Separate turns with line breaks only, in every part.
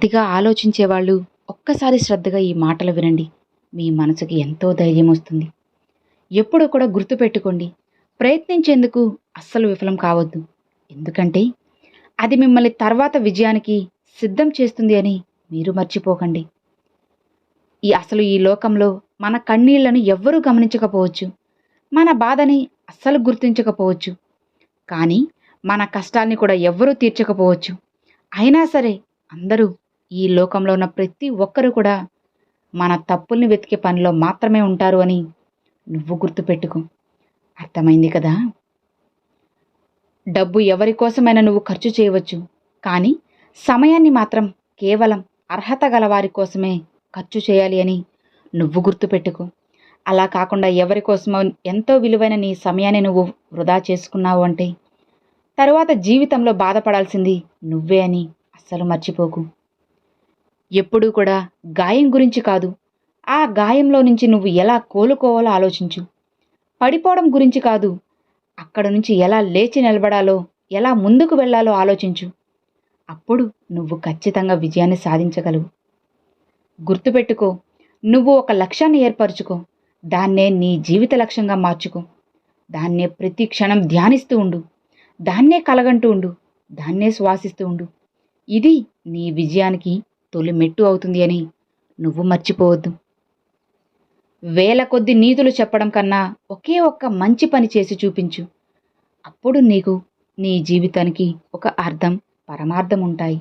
అతిగా ఆలోచించేవాళ్ళు ఒక్కసారి శ్రద్ధగా ఈ మాటలు వినండి. మీ మనసుకి ఎంతో ధైర్యం వస్తుంది. ఎప్పుడూ కూడా గుర్తుపెట్టుకోండి ప్రయత్నించేందుకు అస్సలు విఫలం కావద్దు. ఎందుకంటే అది మిమ్మల్ని తర్వాత విజయానికి సిద్ధం చేస్తుంది అని మీరు మర్చిపోకండి. ఈ అసలు ఈ లోకంలో మన కన్నీళ్ళను ఎవ్వరూ గమనించకపోవచ్చు. మన బాధని అస్సలు గుర్తించకపోవచ్చు. కానీ మన కష్టాల్ని కూడా ఎవ్వరూ తీర్చకపోవచ్చు. అయినా సరే అందరూ ఈ లోకంలో ఉన్న ప్రతి ఒక్కరూ కూడా మన తప్పుల్ని వెతికే పనిలో మాత్రమే ఉంటారు అని నువ్వు గుర్తుపెట్టుకో. అర్థమైంది కదా? డబ్బు ఎవరి కోసమైనా నువ్వు ఖర్చు చేయవచ్చు కానీ సమయాన్ని మాత్రం కేవలం అర్హత గల వారి కోసమే ఖర్చు చేయాలి అని నువ్వు గుర్తుపెట్టుకో. అలా కాకుండా ఎవరి కోసమో ఎంతో విలువైన నీ సమయాన్ని నువ్వు వృధా చేసుకున్నావు అంటే తరువాత జీవితంలో బాధపడాల్సింది నువ్వే అని అస్సలు మర్చిపోకు. ఎప్పుడూ కూడా గాయం గురించి కాదు. ఆ గాయంలో నుంచి నువ్వు ఎలా కోలుకోవాలో ఆలోచించు. పడిపోవడం గురించి కాదు. అక్కడ నుంచి ఎలా లేచి నిలబడాలో ఎలా ముందుకు వెళ్ళాలో ఆలోచించు. అప్పుడు నువ్వు ఖచ్చితంగా విజయాన్ని సాధించగలవు. గుర్తుపెట్టుకో నువ్వు ఒక లక్ష్యాన్ని ఏర్పరచుకో. దాన్నే నీ జీవిత లక్ష్యంగా మార్చుకో. దాన్నే ప్రతి క్షణం ధ్యానిస్తూ ఉండు. దాన్నే కలగంటూ ఉండు. దాన్నే శ్వాసిస్తూ ఉండు. ఇది నీ విజయానికి తొలి మెట్టు అవుతుంది అని. నువ్వు మర్చిపోవద్దు. వేల కొద్ది నీతులు చెప్పడం కన్నా ఒకే ఒక్క మంచి పని చేసి చూపించు. అప్పుడు నీకు నీ జీవితానికి ఒక అర్థం పరమార్థం ఉంటాయి.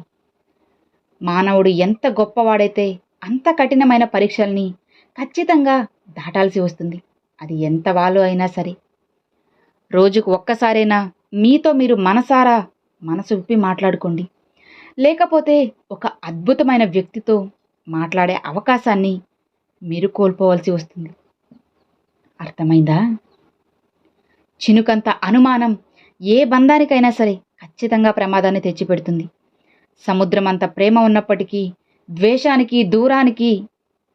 మానవుడు ఎంత గొప్పవాడైతే అంత కఠినమైన పరీక్షల్ని ఖచ్చితంగా దాటాల్సి వస్తుంది. అది ఎంత వాళ్ళు అయినా సరే. రోజుకు ఒక్కసారైనా మీతో మీరు మనసారా మనసు విప్పి మాట్లాడుకోండి. లేకపోతే ఒక అద్భుతమైన వ్యక్తితో మాట్లాడే అవకాశాన్ని మీరు కోల్పోవలసి వస్తుంది. అర్థమైందా? చినుకంత అనుమానం ఏ బంధానికైనా సరే ఖచ్చితంగా ప్రమాదాన్ని తెచ్చిపెడుతుంది. సముద్రం అంత ప్రేమ ఉన్నప్పటికీ ద్వేషానికి దూరానికి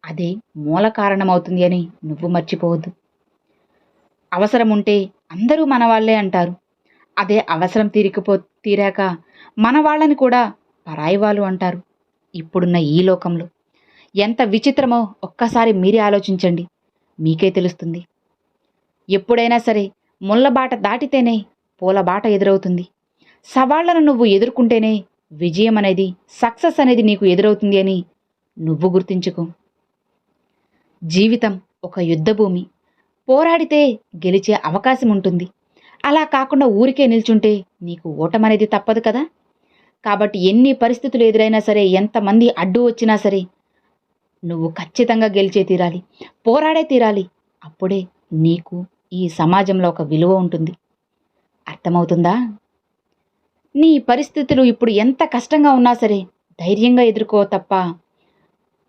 అదే మూల కారణమవుతుంది అని నువ్వు మర్చిపోవద్దు. అవసరం ఉంటే అందరూ మన వాళ్ళే అంటారు. అదే అవసరం తీరికపో తీరాక మన వాళ్ళని కూడా పరాయి వాళ్ళు అంటారు. ఇప్పుడున్న ఈ లోకంలో ఎంత విచిత్రమో ఒక్కసారి మీరే ఆలోచించండి. మీకే తెలుస్తుంది. ఎప్పుడైనా సరే ముళ్ళబాట దాటితేనే పూలబాట ఎదురవుతుంది. సవాళ్ళను నువ్వు ఎదుర్కొంటేనే విజయం అనేది సక్సెస్ అనేది నీకు ఎదురవుతుంది అని నువ్వు గుర్తించుకో. జీవితం ఒక యుద్ధభూమి. పోరాడితే గెలిచే అవకాశం ఉంటుంది. అలా కాకుండా ఊరికే నిల్చుంటే నీకు ఓటమనేది తప్పదు కదా? కాబట్టి ఎన్ని పరిస్థితులు ఎదురైనా సరే ఎంతమంది అడ్డు వచ్చినా సరే నువ్వు ఖచ్చితంగా గెలిచే తీరాలి పోరాడే తీరాలి. అప్పుడే నీకు ఈ సమాజంలో ఒక విలువ ఉంటుంది. అర్థమవుతుందా? నీ పరిస్థితులు ఇప్పుడు ఎంత కష్టంగా ఉన్నా సరే ధైర్యంగా ఎదుర్కో తప్ప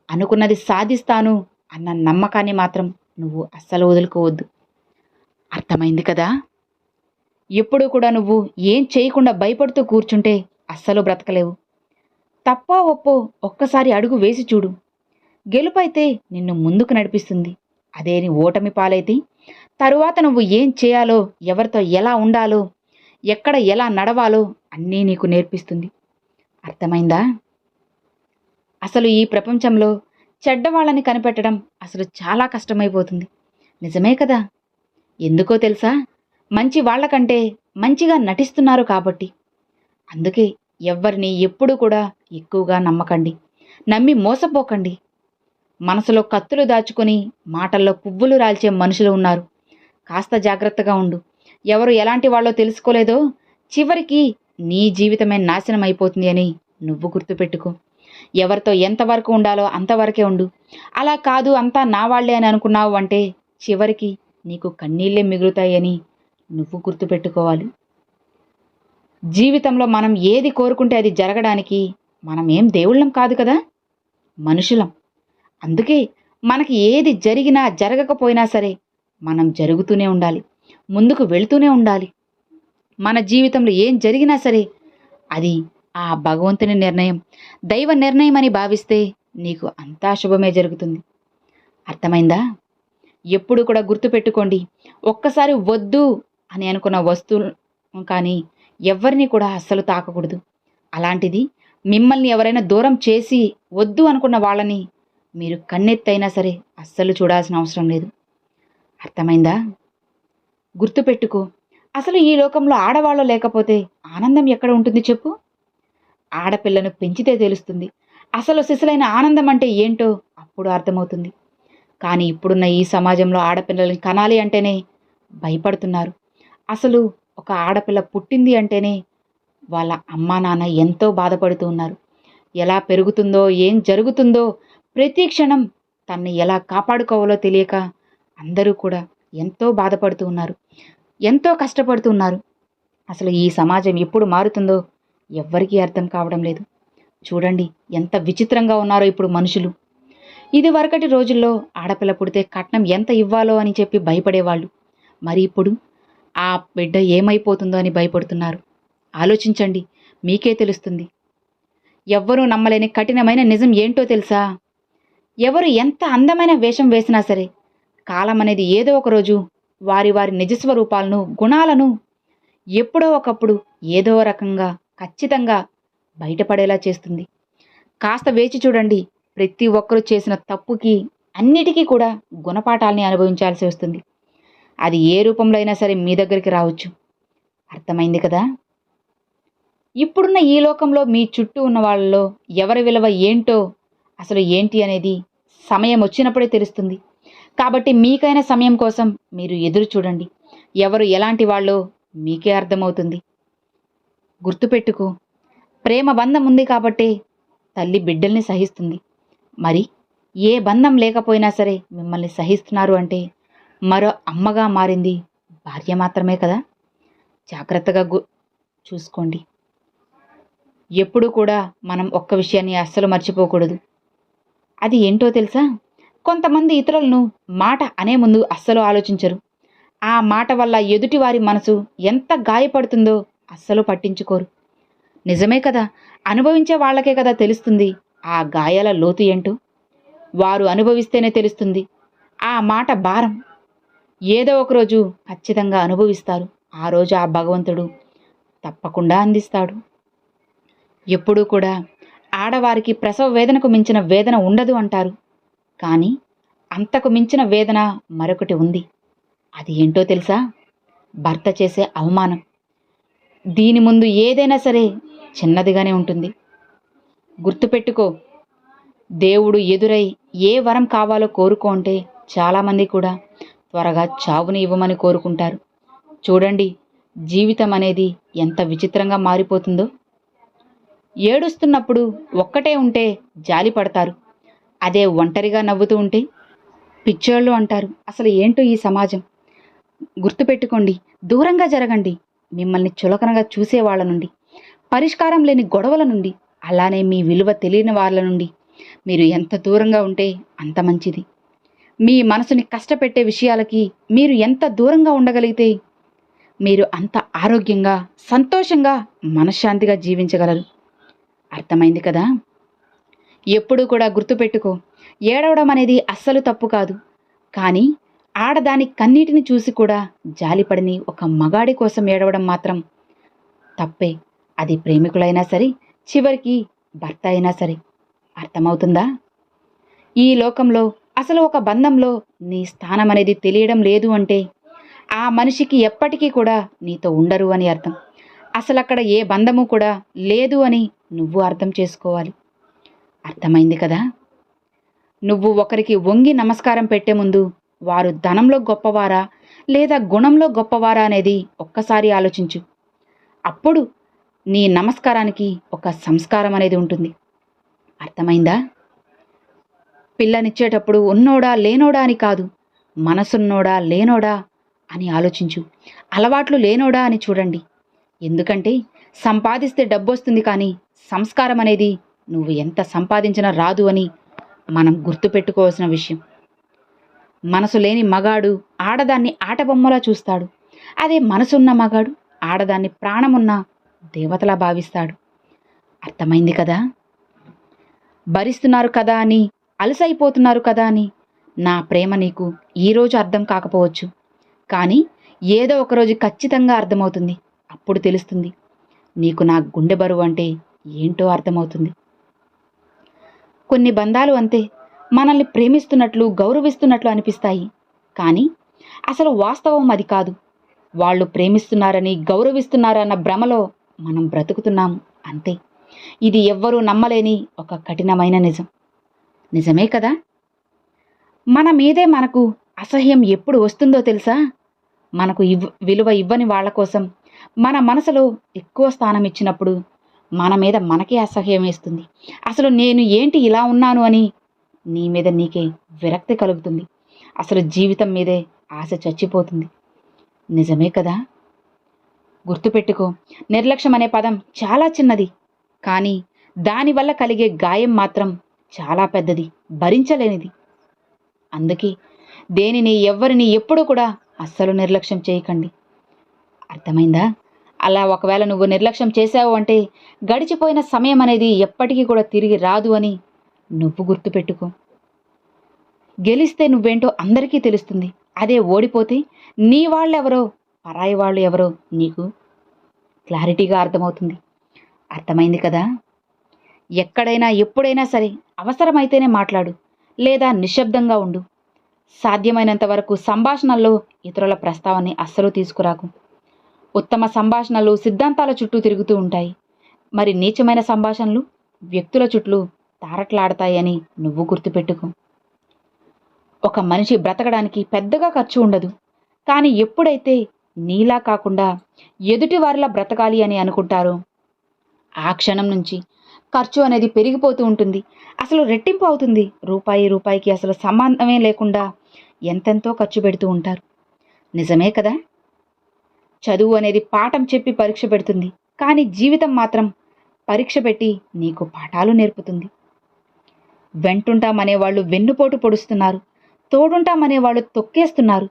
అనుకున్నది సాధిస్తాను అన్న నమ్మకాన్ని మాత్రం నువ్వు అస్సలు వదులుకోవద్దు. అర్థమైంది కదా? ఎప్పుడూ కూడా నువ్వు ఏం చేయకుండా భయపడుతూ కూర్చుంటే అస్సలు బ్రతకలేవు. తప్పో ఒప్పో ఒక్కసారి అడుగు వేసి చూడు. గెలుపైతే నిన్ను ముందుకు నడిపిస్తుంది. అదే నీ ఓటమి పాలైతే? తరువాత నువ్వు ఏం చేయాలో ఎవరితో ఎలా ఉండాలో ఎక్కడ ఎలా నడవాలో అన్నీ నీకు నేర్పిస్తుంది. అర్థమైందా? అసలు ఈ ప్రపంచంలో చెడ్డవాళ్ళని కనిపెట్టడం అసలు చాలా కష్టమైపోతుంది. నిజమే కదా? ఎందుకో తెలుసా? మంచి వాళ్ళకంటే మంచిగా నటిస్తున్నారు కాబట్టి. అందుకే ఎవ్వరిని ఎప్పుడూ కూడా ఎక్కువగా నమ్మకండి. నమ్మి మోసపోకండి. మనసులో కత్తులు దాచుకొని మాటల్లో పువ్వులు రాల్చే మనుషులు ఉన్నారు. కాస్త జాగ్రత్తగా ఉండు. ఎవరు ఎలాంటి వాళ్ళో తెలుసుకోలేదో చివరికి నీ జీవితమే నాశనం అయిపోతుంది అని నువ్వు గుర్తుపెట్టుకో. ఎవరితో ఎంతవరకు ఉండాలో అంతవరకే ఉండు. అలా కాదు అంతా నా వాళ్ళే అని అనుకున్నావు అంటే చివరికి నీకు కన్నీళ్ళే మిగులుతాయని నువ్వు గుర్తుపెట్టుకోవాలి. జీవితంలో మనం ఏది కోరుకుంటే అది జరగడానికి మనం ఏం దేవుళ్ళం కాదు కదా? మనుషులం. అందుకే మనకి ఏది జరిగినా జరగకపోయినా సరే మనం జరుగుతూనే ఉండాలి. ముందుకు వెళుతూనే ఉండాలి. మన జీవితంలో ఏం జరిగినా సరే అది ఆ భగవంతుని నిర్ణయం. దైవ నిర్ణయం అని భావిస్తే నీకు అంతా శుభమే జరుగుతుంది. అర్థమైందా? ఎప్పుడు కూడా గుర్తుపెట్టుకోండి. ఒక్కసారి వద్దు అని అనుకున్న వస్తువు కానీ ఎవరిని కూడా అస్సలు తాకకూడదు. అలాంటిది మిమ్మల్ని ఎవరైనా దూరం చేసి వద్దు అనుకున్న వాళ్ళని మీరు కన్నెత్తైనా సరే అస్సలు చూడాల్సిన అవసరం లేదు. అర్థమైందా? గుర్తుపెట్టుకో అసలు ఈ లోకంలో ఆడవాళ్ళు లేకపోతే ఆనందం ఎక్కడ ఉంటుంది చెప్పు? ఆడపిల్లను పెంచితే తెలుస్తుంది అసలు శిశులైన ఆనందం అంటే ఏంటో అప్పుడు అర్థమవుతుంది. కానీ ఇప్పుడున్న ఈ సమాజంలో ఆడపిల్లల్ని కనాలి అంటేనే భయపడుతున్నారు. అసలు ఒక ఆడపిల్ల పుట్టింది అంటేనే వాళ్ళ అమ్మా నాన్న ఎంతో బాధపడుతూ ఉన్నారు. ఎలా పెరుగుతుందో ఏం జరుగుతుందో ప్రతి క్షణం తన్ని ఎలా కాపాడుకోవాలో తెలియక అందరూ కూడా ఎంతో బాధపడుతూ ఉన్నారు. ఎంతో కష్టపడుతూ ఉన్నారు. అసలు ఈ సమాజం ఎప్పుడు మారుతుందో ఎవ్వరికీ అర్థం కావడం లేదు. చూడండి ఎంత విచిత్రంగా ఉన్నారో ఇప్పుడు మనుషులు. ఇది వరకటి రోజుల్లో ఆడపిల్ల పుడితే కట్నం ఎంత ఇవ్వాలో అని చెప్పి భయపడేవాళ్ళు. మరి ఇప్పుడు ఆ బిడ్డ ఏమైపోతుందో అని భయపడుతున్నారు. ఆలోచించండి మీకే తెలుస్తుంది. ఎవ్వరూ నమ్మలేని కఠినమైన నిజం ఏంటో తెలుసా? ఎవరు ఎంత అందమైన వేషం వేసినా సరే కాలం అనేది ఏదో ఒక రోజు వారి వారి నిజస్వరూపాలను గుణాలను ఎప్పుడో ఒకప్పుడు ఏదో రకంగా ఖచ్చితంగా బయటపడేలా చేస్తుంది. కాస్త వేచి చూడండి ప్రతి ఒక్కరూ చేసిన తప్పుకి అన్నిటికీ కూడా గుణపాఠాలని అనుభవించాల్సి వస్తుంది. అది ఏ రూపంలో అయినా సరే మీ దగ్గరికి రావచ్చు. అర్థమైంది కదా? ఇప్పుడున్న ఈ లోకంలో మీ చుట్టూ ఉన్న వాళ్ళలో ఎవరి విలువ ఏంటో అసలు ఏంటి అనేది సమయం వచ్చినప్పుడే తెలుస్తుంది. కాబట్టి మీకైన సమయం కోసం మీరు ఎదురు చూడండి. ఎవరు ఎలాంటి వాళ్ళో మీకే అర్థమవుతుంది. గుర్తుపెట్టుకో ప్రేమ బంధం ఉంది కాబట్టే తల్లి బిడ్డల్ని సహిస్తుంది. మరి ఏ బంధం లేకపోయినా సరే మిమ్మల్ని సహిస్తున్నారు అంటే మరో అమ్మగా మారింది భార్య మాత్రమే కదా? జాగ్రత్తగా గు చూసుకోండి. ఎప్పుడు కూడా మనం ఒక్క విషయాన్ని అస్సలు మర్చిపోకూడదు. అది ఏంటో తెలుసా? కొంతమంది ఇతరులను మాట అనే ముందు అస్సలు ఆలోచించరు. ఆ మాట వల్ల ఎదుటివారి మనసు ఎంత గాయపడుతుందో అస్సలు పట్టించుకోరు. నిజమే కదా? అనుభవించే వాళ్ళకే కదా తెలుస్తుంది ఆ గాయాల లోతు ఏంటో? వారు అనుభవిస్తేనే తెలుస్తుంది. ఆ మాట భారం. ఏదో ఒకరోజు ఖచ్చితంగా అనుభవిస్తారు. ఆ రోజు ఆ భగవంతుడు తప్పకుండా అందిస్తాడు. ఎప్పుడూ కూడా ఆడవారికి ప్రసవ వేదనకు మించిన వేదన ఉండదు అంటారు. కానీ అంతకు మించిన వేదన మరొకటి ఉంది. అది ఏంటో తెలుసా? భర్త చేసే అవమానం. దీని ముందు ఏదైనా సరే చిన్నదిగానే ఉంటుంది. గుర్తుపెట్టుకో దేవుడు ఎదురై ఏ వరం కావాలో కోరుకో అంటే చాలామంది కూడా త్వరగా చావుని ఇవ్వమని కోరుకుంటారు. చూడండి జీవితం అనేది ఎంత విచిత్రంగా మారిపోతుందో. ఏడుస్తున్నప్పుడు ఒక్కటే ఉంటే జాలి పడతారు. అదే ఒంటరిగా నవ్వుతూ ఉంటే పిచ్చోళ్ళు అంటారు. అసలు ఏంటో ఈ సమాజం? గుర్తుపెట్టుకోండి దూరంగా జరగండి. మిమ్మల్ని చులకనగా చూసే వాళ్ళ నుండి పరిష్కారం లేని గొడవల నుండి అలానే మీ విలువ తెలియని వాళ్ళ నుండి. మీరు ఎంత దూరంగా ఉంటే అంత మంచిది. మీ మనసుని కష్టపెట్టే విషయాలకి మీరు ఎంత దూరంగా ఉండగలిగితే మీరు అంత ఆరోగ్యంగా సంతోషంగా మనశ్శాంతిగా జీవించగలరు. అర్థమైంది కదా? ఎప్పుడూ కూడా గుర్తుపెట్టుకో ఏడవడం అనేది అస్సలు తప్పు కాదు. కానీ ఆడదాని కన్నీటిని చూసి కూడా జాలిపడని ఒక మగాడి కోసం ఏడవడం మాత్రం తప్పే. అది ప్రేమికులైనా సరే చివరికి భర్త అయినా సరే. అర్థమవుతుందా? ఈ లోకంలో అసలు ఒక బంధంలో నీ స్థానం అనేది తెలియడం లేదు అంటే ఆ మనిషికి ఎప్పటికీ కూడా నీతో ఉండరు అని అర్థం. అసలు అక్కడ ఏ బంధము కూడా లేదు అని నువ్వు అర్థం చేసుకోవాలి. అర్థమైంది కదా? నువ్వు ఒకరికి వంగి నమస్కారం పెట్టే ముందు వారు ధనంలో గొప్పవారా లేదా గుణంలో గొప్పవారా అనేది ఒక్కసారి ఆలోచించు. అప్పుడు నీ నమస్కారానికి ఒక సంస్కారం అనేది ఉంటుంది. అర్థమైందా? పిల్లనిచ్చేటప్పుడు ఉన్నోడా లేనోడా అని కాదు మనసున్నోడా లేనోడా అని ఆలోచించు. అలవాట్లు లేనోడా అని చూడండి. ఎందుకంటే సంపాదిస్తే డబ్బొస్తుంది కానీ సంస్కారం అనేది నువ్వు ఎంత సంపాదించినా రాదు అని మనం గుర్తుపెట్టుకోవాల్సిన విషయం. మనసు లేని మగాడు ఆడదాన్ని ఆటబొమ్మలా చూస్తాడు. అదే మనసున్న మగాడు ఆడదాన్ని ప్రాణమున్న దేవతలా భావిస్తాడు. అర్థమైంది కదా? భరిస్తున్నారు కదా అని అలసైపోతున్నారు కదా అని. నా ప్రేమ నీకు ఈరోజు అర్థం కాకపోవచ్చు. కానీ ఏదో ఒకరోజు ఖచ్చితంగా అర్థమవుతుంది. అప్పుడు తెలుస్తుంది. నీకు నా గుండె బరువు అంటే ఏంటో అర్థమవుతుంది. కొన్ని బంధాలు అంతే. మనల్ని ప్రేమిస్తున్నట్లు గౌరవిస్తున్నట్లు అనిపిస్తాయి. కానీ అసలు వాస్తవం అది కాదు. వాళ్ళు ప్రేమిస్తున్నారని గౌరవిస్తున్నారన్న భ్రమలో మనం బ్రతుకుతున్నాము అంతే. ఇది ఎవ్వరూ నమ్మలేని ఒక కఠినమైన నిజం. నిజమే కదా? మన మీదే మనకు అసహ్యం ఎప్పుడు వస్తుందో తెలుసా? మనకు ఇవ్ విలువ ఇవ్వని వాళ్ళ కోసం మన మనసులో ఎక్కువ స్థానం ఇచ్చినప్పుడు మన మీద మనకే అసహ్యం వేస్తుంది. అసలు నేను ఏంటి ఇలా ఉన్నాను అని నీ మీద నీకే విరక్తి కలుగుతుంది. అసలు జీవితం మీదే ఆశ చచ్చిపోతుంది. నిజమే కదా? గుర్తుపెట్టుకో నిర్లక్ష్యం అనే పదం చాలా చిన్నది కానీ దానివల్ల కలిగే గాయం మాత్రం చాలా పెద్దది భరించలేనిది. అందుకే దేనిని ఎవ్వరిని ఎప్పుడూ కూడా అస్సలు నిర్లక్ష్యం చేయకండి. అర్థమైందా? అలా ఒకవేళ నువ్వు నిర్లక్ష్యం చేశావు అంటే గడిచిపోయిన సమయం అనేది ఎప్పటికీ కూడా తిరిగి రాదు అని నువ్వు గుర్తుపెట్టుకో. గెలిస్తే నువ్వేంటో అందరికీ తెలుస్తుంది. అదే ఓడిపోతే నీ వాళ్ళెవరో పరాయి వాళ్ళు ఎవరో నీకు క్లారిటీగా అర్థమవుతుంది. అర్థమైంది కదా? ఎక్కడైనా ఎప్పుడైనా సరే అవసరమైతేనే మాట్లాడు లేదా నిశ్శబ్దంగా ఉండు. సాధ్యమైనంత వరకు సంభాషణల్లో ఇతరుల ప్రస్తావనని అస్సలు తీసుకురాకు. ఉత్తమ సంభాషణలు సిద్ధాంతాల చుట్టూ తిరుగుతూ ఉంటాయి. మరి నీచమైన సంభాషణలు వ్యక్తుల చుట్టూ తారట్లాడతాయని నువ్వు గుర్తుపెట్టుకో. ఒక మనిషి బ్రతకడానికి పెద్దగా ఖర్చు ఉండదు. కానీ ఎప్పుడైతే నీలా కాకుండా ఎదుటివారిలా బ్రతకాలి అని అనుకుంటారో ఆ క్షణం నుంచి ఖర్చు అనేది పెరిగిపోతూ ఉంటుంది. అసలు రెట్టింపు అవుతుంది. రూపాయి రూపాయికి అసలు సంబంధమే లేకుండా ఎంతెంతో ఖర్చు పెడుతూ ఉంటారు. నిజమే కదా? చదువు అనేది పాఠం చెప్పి పరీక్ష పెడుతుంది. కానీ జీవితం మాత్రం పరీక్ష పెట్టి నీకు పాఠాలు నేర్పుతుంది. వెంటుంటామనే వాళ్ళు వెన్నుపోటు పొడుస్తున్నారు. తోడుంటామనే వాళ్ళు తొక్కేస్తున్నారు.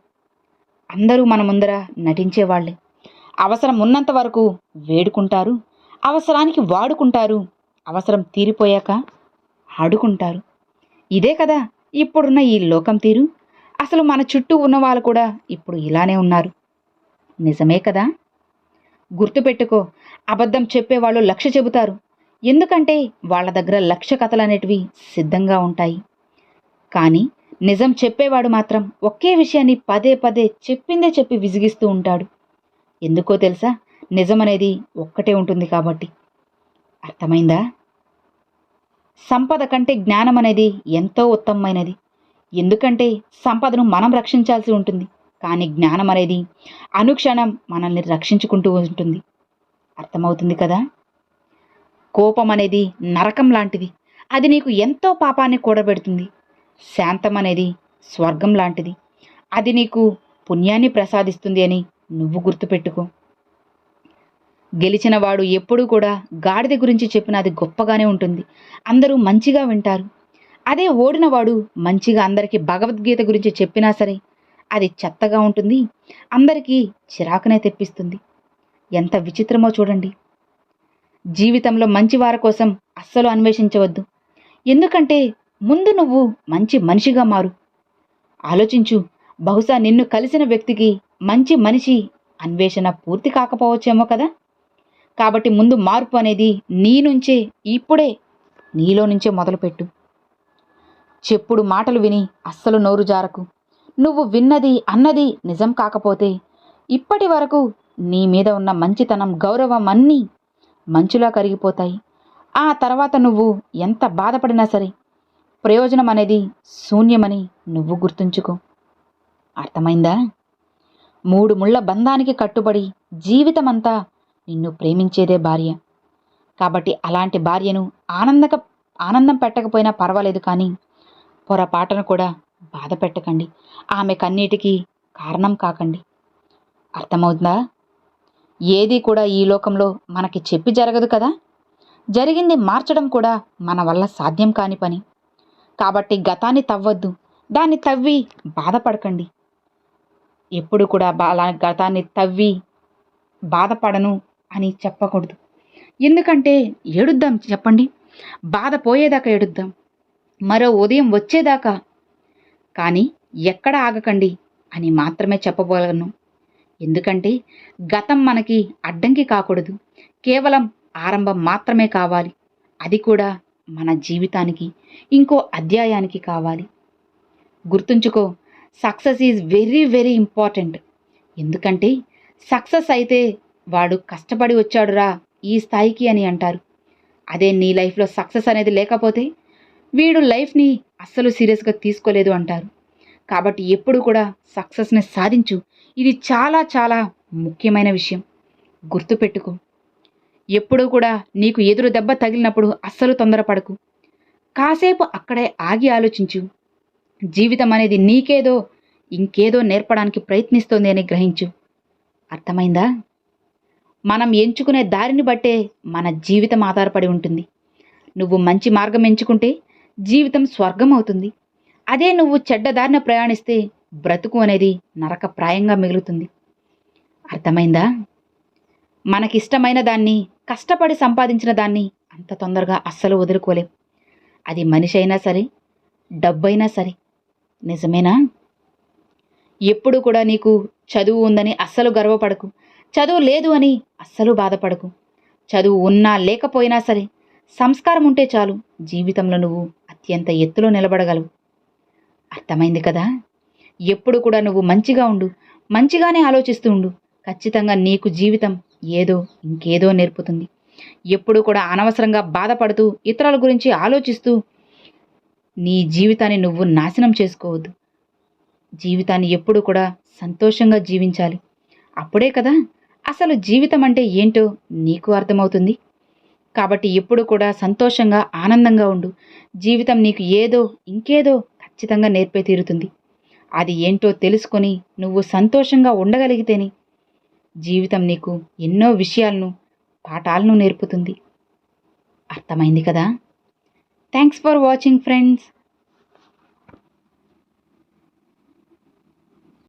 అందరూ మన ముందర నటించేవాళ్ళే. అవసరం ఉన్నంత వరకు వేడుకుంటారు. అవసరానికి వాడుకుంటారు. అవసరం తీరిపోయాక ఆడుకుంటారు. ఇదే కదా ఇప్పుడున్న ఈ లోకం తీరు. అసలు మన చుట్టూ ఉన్న వాళ్ళు కూడా ఇప్పుడు ఇలానే ఉన్నారు. నిజమే కదా? గుర్తుపెట్టుకో అబద్ధం చెప్పేవాళ్ళు లక్ష చెబుతారు. ఎందుకంటే వాళ్ళ దగ్గర లక్ష కథలు అనేటివి సిద్ధంగా ఉంటాయి. కానీ నిజం చెప్పేవాడు మాత్రం ఒకే విషయాన్ని పదే పదే చెప్పిందే చెప్పి విసిగిస్తూ ఉంటాడు. ఎందుకో తెలుసా నిజం అనేది ఒక్కటే ఉంటుంది కాబట్టి. అర్థమైందా? సంపద కంటే జ్ఞానం అనేది ఎంతో ఉత్తమమైనది. ఎందుకంటే సంపదను మనం రక్షించాల్సి ఉంటుంది. కానీ జ్ఞానం అనేది అనుక్షణం మనల్ని రక్షించుకుంటూ ఉంటుంది. అర్థమవుతుంది కదా? కోపం అనేది నరకం లాంటిది. అది నీకు ఎంతో పాపాన్ని కూడబెడుతుంది. శాంతం అనేది స్వర్గం లాంటిది. అది నీకు పుణ్యాన్ని ప్రసాదిస్తుంది అని నువ్వు గుర్తుపెట్టుకో. గెలిచినవాడు ఎప్పుడూ కూడా గాడిద గురించి చెప్పిన అది గొప్పగానే ఉంటుంది. అందరూ మంచిగా వింటారు. అదే ఓడినవాడు మంచిగా అందరికీ భగవద్గీత గురించి చెప్పినా సరే అది చెత్తగా ఉంటుంది. అందరికీ చిరాకునే తెప్పిస్తుంది. ఎంత విచిత్రమో చూడండి. జీవితంలో మంచి వారి కోసం అస్సలు అన్వేషించవద్దు. ఎందుకంటే ముందు నువ్వు మంచి మనిషిగా మారు. ఆలోచించు బహుశా నిన్ను కలిసిన వ్యక్తికి మంచి మనిషి అన్వేషణ పూర్తి కాకపోవచ్చేమో కదా? కాబట్టి ముందు మార్పు అనేది నీ నుంచే ఇప్పుడే నీలో నుంచే మొదలుపెట్టు. చెప్పుడు మాటలు విని అస్సలు నోరు జారకు. నువ్వు విన్నది అన్నది నిజం కాకపోతే ఇప్పటి వరకు నీ మీద ఉన్న మంచితనం గౌరవం అన్నీ మంచులా కరిగిపోతాయి. ఆ తర్వాత నువ్వు ఎంత బాధపడినా సరే ప్రయోజనం అనేది శూన్యమని నువ్వు గుర్తుంచుకో. అర్థమైందా? మూడు ముళ్ళ బంధానికి కట్టుబడి జీవితమంతా నిన్ను ప్రేమించేదే భార్య. కాబట్టి అలాంటి భార్యను ఆనందక ఆనందం పెట్టకపోయినా పర్వాలేదు కానీ పొరపాటును కూడా బాధ పెట్టకండి. ఆమె కన్నీటికి కారణం కాకండి. అర్థమవుతుందా? ఏది కూడా ఈ లోకంలో మనకి చెప్పి జరగదు కదా? జరిగింది మార్చడం కూడా మన వల్ల సాధ్యం కాని పని. కాబట్టి గతాన్ని తవ్వద్దు. దాన్ని తవ్వి బాధపడకండి. ఎప్పుడు కూడా బా అలా గతాన్ని తవ్వి బాధపడను అని చెప్పకూడదు. ఎందుకంటే ఏడుద్దాం చెప్పండి. బాధ పోయేదాకా ఏడుద్దాం. మరో ఉదయం వచ్చేదాకా. కానీ ఎక్కడ ఆగకండి అని మాత్రమే చెప్పబోగలను ఎందుకంటే గతం మనకి అడ్డంకి కాకూడదు. కేవలం ఆరంభం మాత్రమే కావాలి. అది కూడా మన జీవితానికి ఇంకో అధ్యాయానికి కావాలి. గుర్తుంచుకో success is very very important. ఎందుకంటే సక్సెస్ అయితే వాడు కష్టపడి వచ్చాడురా ఈ స్థాయికి అని అంటారు. అదే నీ లైఫ్లో సక్సెస్ అనేది లేకపోతే వీడు లైఫ్ని అస్సలు సీరియస్గా తీసుకోలేదు అంటారు. కాబట్టి ఎప్పుడు కూడా సక్సెస్ని సాధించు. ఇది చాలా చాలా ముఖ్యమైన విషయం. గుర్తుపెట్టుకో ఎప్పుడూ కూడా నీకు ఎదురు దెబ్బ తగిలినప్పుడు అస్సలు తొందరపడకు. కాసేపు అక్కడే ఆగి ఆలోచించు. జీవితం అనేది నీకేదో ఇంకేదో నేర్పడానికి ప్రయత్నిస్తోంది అని గ్రహించు. అర్థమైందా? మనం ఎంచుకునే దారిని బట్టే మన జీవితం ఆధారపడి ఉంటుంది. నువ్వు మంచి మార్గం ఎంచుకుంటే జీవితం స్వర్గం అవుతుంది. అదే నువ్వు చెడ్డ దారిన ప్రయాణిస్తే బ్రతుకు అనేది నరకప్రాయంగా మిగులుతుంది. అర్థమైందా? మనకిష్టమైన దాన్ని కష్టపడి సంపాదించిన దాన్ని అంత తొందరగా అస్సలు వదులుకోలేం. అది మనిషి అయినా సరే డబ్బైనా సరే. నిజమేనా? ఎప్పుడు కూడా నీకు చదువు ఉందని అస్సలు గర్వపడకు. చదువు లేదు అని అస్సలు బాధపడకు. చదువు ఉన్నా లేకపోయినా సరే సంస్కారం ఉంటే చాలు జీవితంలో నువ్వు అత్యంత ఎత్తులో నిలబడగలవు. అర్థమైంది కదా? ఎప్పుడు కూడా నువ్వు మంచిగా ఉండు మంచిగానే ఆలోచిస్తూ ఉండు. ఖచ్చితంగా నీకు జీవితం ఏదో ఇంకేదో నేర్పుతుంది. ఎప్పుడు కూడా అనవసరంగా బాధపడుతూ ఇతరుల గురించి ఆలోచిస్తూ నీ జీవితాన్ని నువ్వు నాశనం చేసుకోవద్దు. జీవితాన్ని ఎప్పుడు కూడా సంతోషంగా జీవించాలి. అప్పుడే కదా అసలు జీవితం అంటే ఏంటో నీకు అర్థమవుతుంది? కాబట్టి ఎప్పుడు కూడా సంతోషంగా ఆనందంగా ఉండు. జీవితం నీకు ఏదో ఇంకేదో ఖచ్చితంగా నేర్పే తీరుతుంది. అది ఏంటో తెలుసుకొని నువ్వు సంతోషంగా ఉండగలిగితేనే జీవితం నీకు ఎన్నో విషయాలను పాఠాలను నేర్పుతుంది. అర్థమైంది కదా? Thanks for watching friends